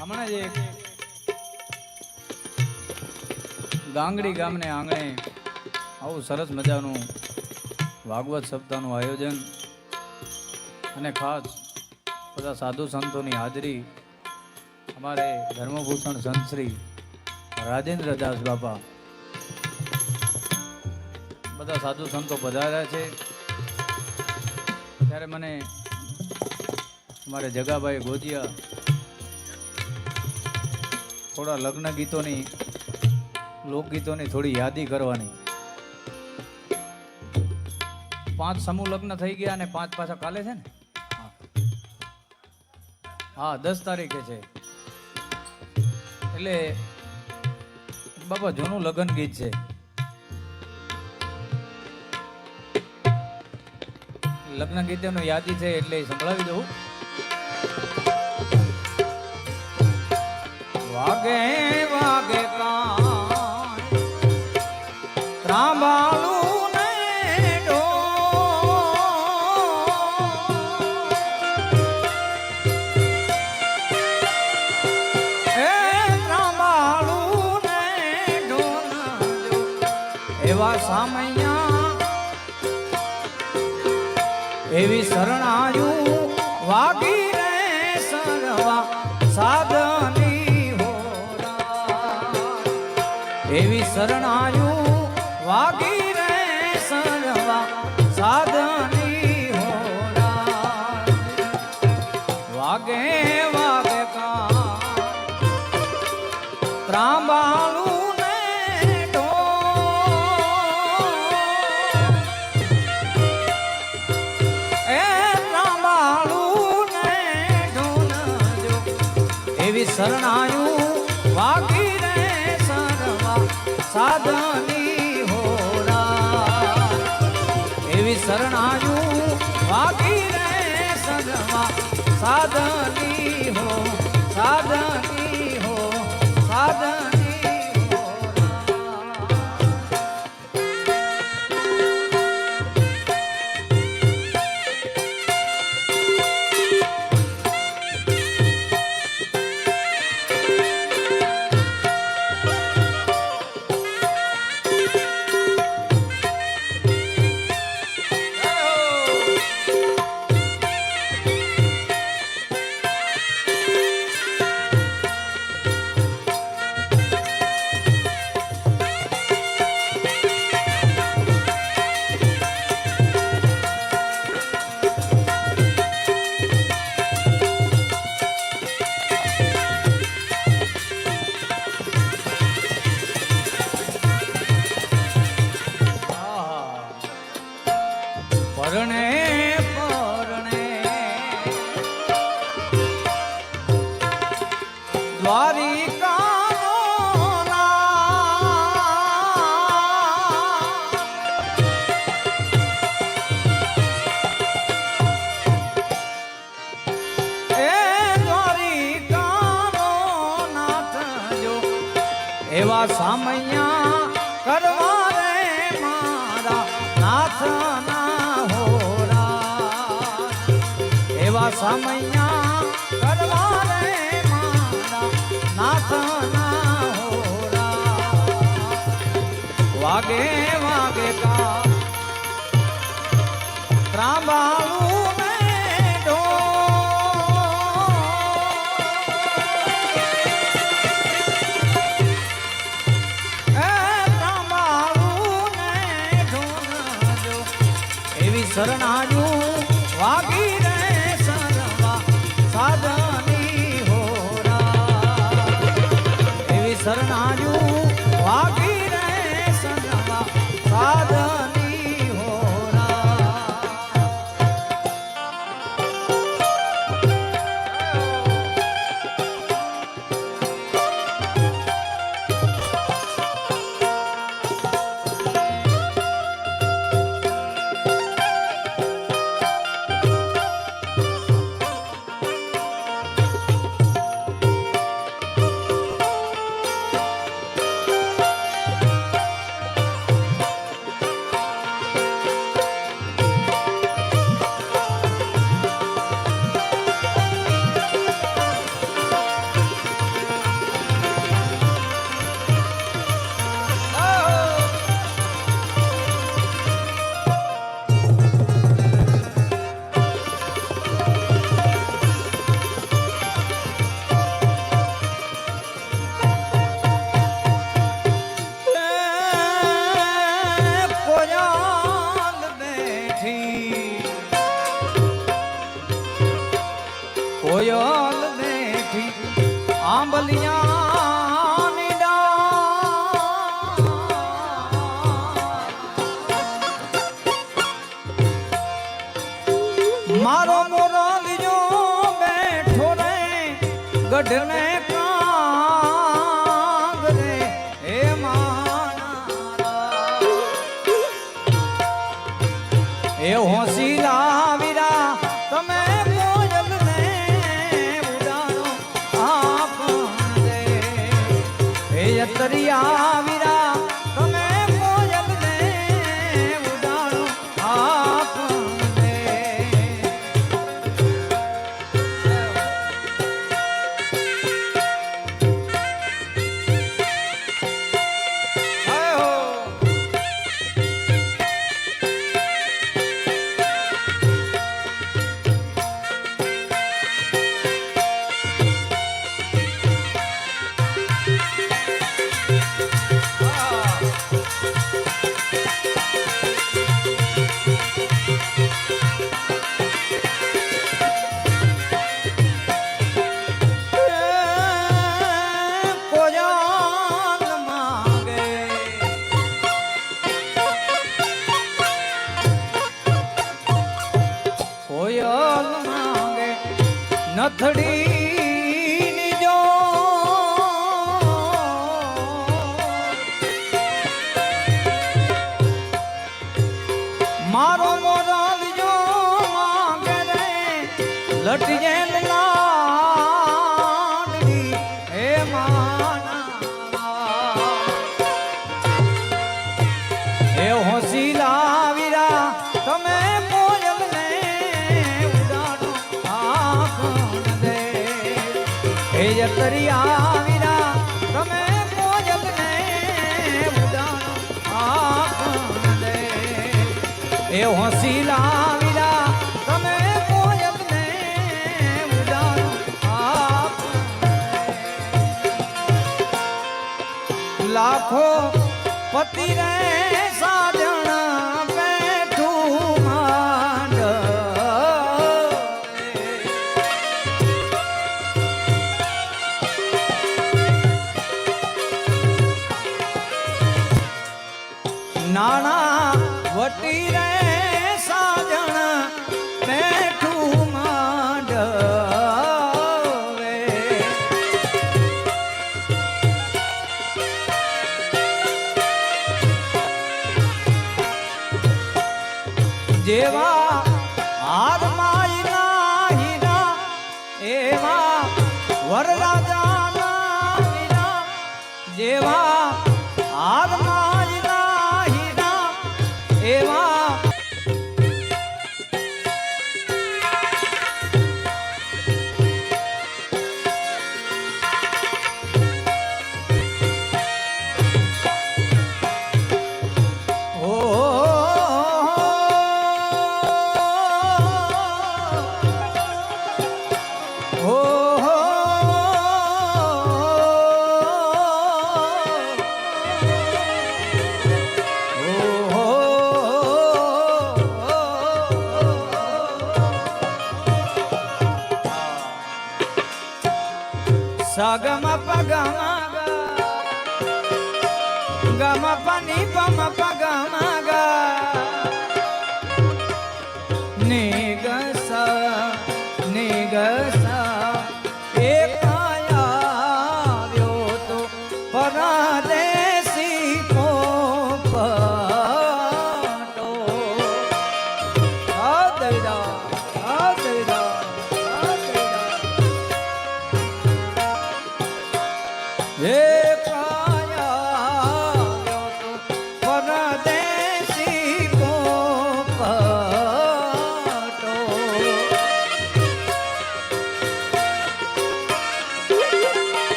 હમણાં જ એક. ગાંગડી ગામને આંગણે આવું સરસ મજાનું ભાગવત સપ્તાહનું આયોજન અને ખાસ બધા સાધુ સંતોની હાજરી અમારે ધર્મભૂષણ સંતશ્રી રાજેન્દ્ર દાસ બાપા. બધા સાધુ સંતો પધાર્યા છે. ત્યારે મને અમારે જગાભાઈ ગોજિયા થોડા લગ્ન ગીતોની, લોકગીતોની થોડી યાદી કરવાની. પાંચ સમૂહ લગ્ન થઈ ગયા અને પાંચ પાછા કાલે છે ને? હા. દસ તારીખે છે. એટલે બાપા, જૂનું લગ્ન ગીત છે. લગ્ન ગીતોની યાદી છે એટલે સંભળાવી દઉં. એવા સામૈયા. એવી શરણાયું વાગી શરણાયું વાગી રે સરવા સાધની હોરા વાગે વાગે કા ત્રાંબાળું શરણાયું સાધની હોરા એવી શરણાયું વાગી રે સરવા સાધની દ્વારિકાનો એવા સામૈયા કરવા રે મારા નાથના એવા સામૈયા કરવા રે મારા નાથના હોરા વાગે વાગે કા ત્રાંબાળું ને ઢોલ. શરણાયું God damn it! નથડી જો મારો મોરાલ જો માંગે લટજે એ હોસીલા વિરા તમે કોયમને લાખો પતિ રે જેવા હાર માયના હીરા એવા વરરાજાના હીરા જેવા હાર માયના એવા సగమ పగమా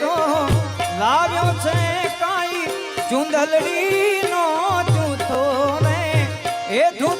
તો લાવ્યો છે કાઈ ચુંદલડી નો. ચૂથો રે એ ધૂપ